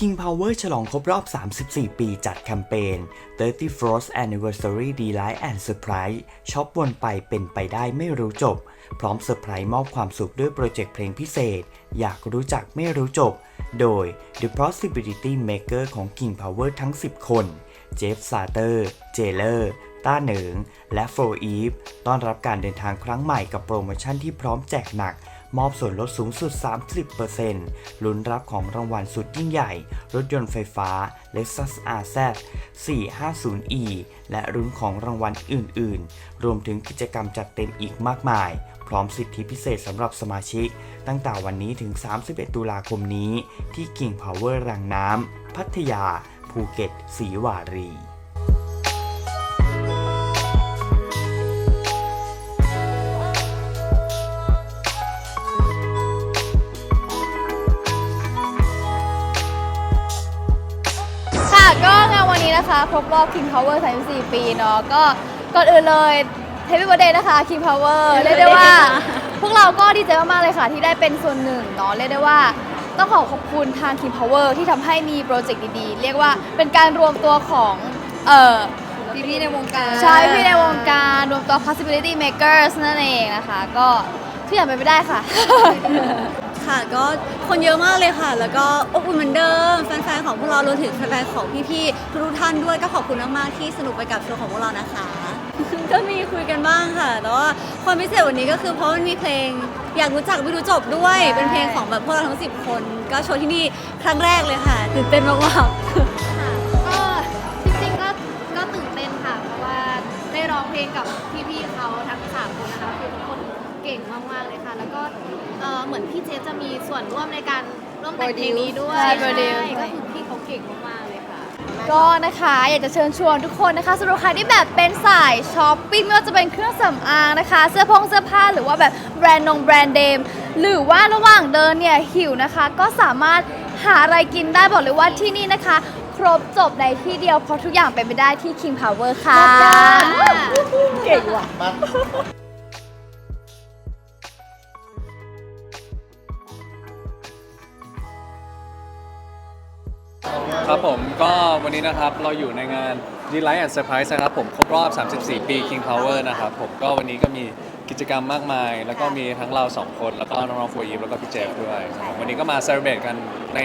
King Power ฉลองครบรอบ 34 ปีจัดแคมเปญ 31st Anniversary Delight and Surprise ช็อปวนไปเป็นไปได้ไม่รู้จบ พร้อมเซอร์ไพรส์มอบความสุขด้วยโปรเจกต์เพลงพิเศษ อยากรู้จักไม่รู้จบ โดย The Possibility Maker ของ King Power ทั้ง 10 คน เจฟซาเตอร์ เจเลอร์ ต้าเหนิง และโฟอีฟ ต้อนรับการเดินทางครั้งใหม่กับโปรโมชั่นที่พร้อมแจกหนัก มอบส่วนลดสูงสุด 30%ลุ้นรับของรางวัลสุดยิ่งใหญ่ รถยนต์ไฟฟ้า Lexus RZ 450e และลุ้นของรางวัลอื่น ๆ รวมถึงกิจกรรมจัดเต็มอีกมากมาย พร้อมสิทธิพิเศษสำหรับสมาชิก ตั้งแต่วันนี้ถึง 31 ตุลาคมนี้ ที่ King Power รังน้ำ พัทยา ภูเก็ตศรีวารี ก็งานวันนี้นะคะ ครบรอบ King Power 34 ปีเนาะ ก็ก่อนอื่นเลย Happy Birthday นะคะ King Power เรียกได้ว่า พวกเราก็ดีใจมาก ๆ เลยค่ะ ที่ได้เป็นส่วนหนึ่งเนาะ เรียกได้ว่าต้องขอขอบคุณทาง King Power ที่ทำให้มีโปรเจกต์ดีๆ เรียกว่าเป็นการรวมตัวของ เอ่อ พี่ๆในวงการใช่พี่ในวงการรวมตัว possibility makers นั่นเองนะคะ ก็ทุกอย่างเป็นไปได้ค่ะ ค่ะ ก็คนเยอะมากเลยค่ะ แล้วก็อบอุ่นเหมือนเดิมแฟนๆของพวกเรารวมถึงแฟนๆของพี่ๆทุกท่านด้วยก็ขอบคุณมากๆที่สนุกไปกับโชว์ของพวกเรานะคะ ก็มีคุยกันบ้างค่ะแต่ว่าความพิเศษวันนี้ก็คือเพราะมันมีเพลง อยากรู้จักไม่รู้จบด้วยใช่เป็นเพลงของแบบพวกเราทั้ง 10 คน ก็โชว์ที่นี่ครั้งแรกเลยค่ะตื่นเต้นมากก็ มือนพี่เจฟจะมีส่วนร่วมในการร่วมแต่งเพลงนี้ด้วยใช่ produce ก็คือพี่เขาเก่งมากๆเลยค่ะ ก็นะคะอยากจะเชิญชวนทุกคนนะคะสำหรับใครที่แบบเป็นสายช้อปปิ้งไม่ว่าจะเป็นเครื่องสำอางนะคะ เสื้อผงเสื้อผ้าหรือว่าแบบแบรนด์นงแบรนด์เดม หรือว่าระหว่างเดินเนี่ยหิวนะคะ ก็สามารถหาอะไรกินได้บอกเลยว่าที่นี่นะคะ ครบจบในที่เดียวเพราะทุกอย่างเป็นไปได้ที่ King Power ค่ะ เก่งว่ะ ครับผมก็วันนี้นะครับเราอยู่ในงาน Delight and Surprise นะครับผมครบรอบ 34 ปี King Power นะครับผมก็วันนี้ก็มีกิจกรรมมากมาย แล้วก็มีทั้งเราสองคน แล้วก็น้องๆโฟอีฟแล้วก็พี่เจฟด้วยนะครับวันนี้ก็มาเซอร์เบตกันใน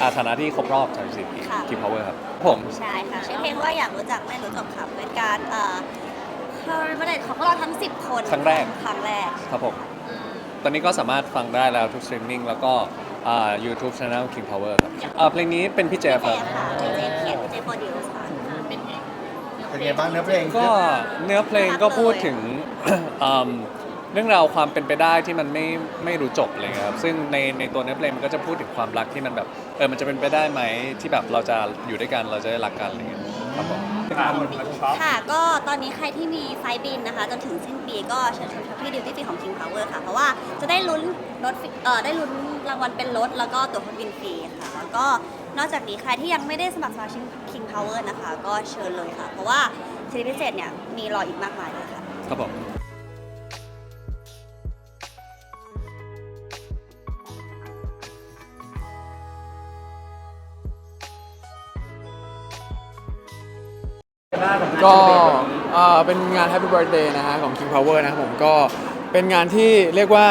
อาฐานะที่ครบรอบ 34 ปี ค่ะ King Power ครับผมใช่ค่ะชื่อเพลงว่าอยากรู้จักไม่รู้จบค่ะเป็นการเอ่อคอร์เดของพวกเราทั้ง 10 คนครั้งแรกครั้งแรกครับผมตอนนี้ก็สามารถฟังได้แล้วทุกสตรีมมิ่งแล้วก็ อ่า YouTube Channel King Power ครับอ่าเพลงนี้เป็นพี่เจฟครับ ค่ะพี่เจเขียนพี่เจโปรดิวส์ค่ะเป็นไงบ้างเนื้อเพลงก็เนื้อเพลงก็พูดถึง อืมเรื่องราวความเป็นไปได้ที่มันไม่ไม่รู้จบอะไรเลยครับ ซึ่งในในตัวเนื้อเพลงมันก็จะพูดถึงความรักที่มันแบบเออมันจะเป็นไปได้ไหมที่แบบเราจะอยู่ด้วยกันเราจะได้รักกันอะไรเงี้ย ครับผมค่ะ ก็ตอนนี้ใครที่มีไฟล์บินนะคะจนถึงสิ้นปีก็เชิญชมช้อปปี้ดิวตี้ฟรีของ King Power ค่ะ เพราะว่าจะได้ลุ้นรถฟรีเอ่อได้ลุ้นรางวัลเป็นรถ แล้วก็ตั๋วเครื่องบินฟรีค่ะ แล้วก็นอกจากนี้ใครที่ยังไม่ได้สมัครสมาชิก King Power นะคะ ก็เชิญเลยค่ะ เพราะว่าสิทธิพิเศษเนี่ยมีรออีกมากมายเลยค่ะ ครับผม ก็เอ่อเป็นงาน Happy Birthday นะฮะของ King Power นะครับผมก็เป็นงานที่เรียกว่า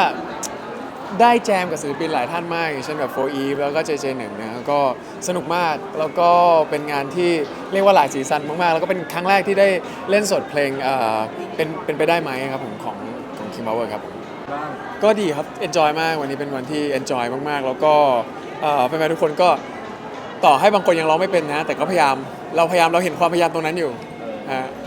ได้แจมกับศิลปินหลายท่านมากอย่างเช่นแบบโฟอีฟแล้วก็เจเจหนึ่งนะก็สนุกมากแล้วก็เป็นงานที่เรียกว่าหลายสีสันมากๆ แล้วก็เป็นครั้งแรกที่ได้เล่นสดเพลงเอ่อเป็นเป็นไปได้ไหมครับผมของของ King Power ครับก็ดีครับ enjoy มาก วันนี้เป็นวันที่ enjoy มาก ๆ แล้วก็เอ่อแฟนๆทุกคนก็ต่อให้บางคนยังร้องไม่เป็นนะ แต่ก็พยายาม เราพยายามเราเห็นความพยายามตรงนั้นอยู่ ฮะ